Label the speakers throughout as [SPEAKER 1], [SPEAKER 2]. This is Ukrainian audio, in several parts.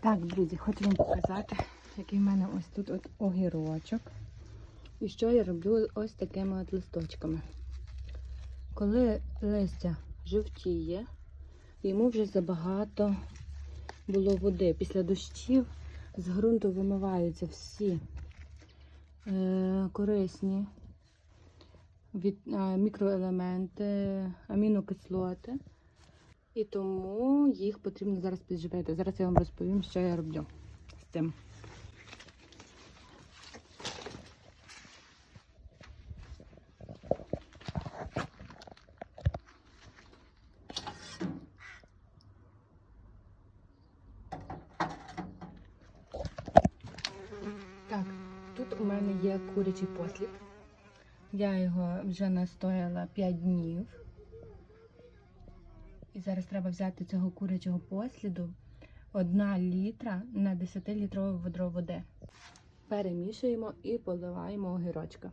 [SPEAKER 1] Так, друзі, хочу вам показати, який в мене ось тут от огірочок. І що я роблю ось такими от листочками. Коли листя жовтіє, йому вже забагато було води. Після дощів з ґрунту вимиваються всі е, корисні від, е, мікроелементи, амінокислоти. І тому їх потрібно зараз підживити. Зараз я вам розповім, що я роблю з тим. Так, тут у мене є курячий послід. Я його вже настояла 5 днів. І зараз треба взяти цього курячого посліду 1 літра на 10-літрове ведро води. Перемішуємо і поливаємо огірочка.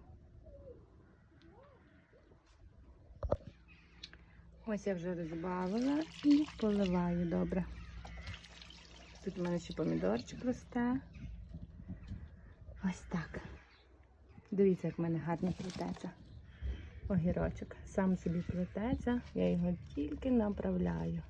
[SPEAKER 1] Ось я вже розбавила і поливаю добре. Тут у мене ще помідорчик росте. Ось так. Дивіться, як в мене гарно плететься огірочок. Сам собі плететься, я його тільки направляю.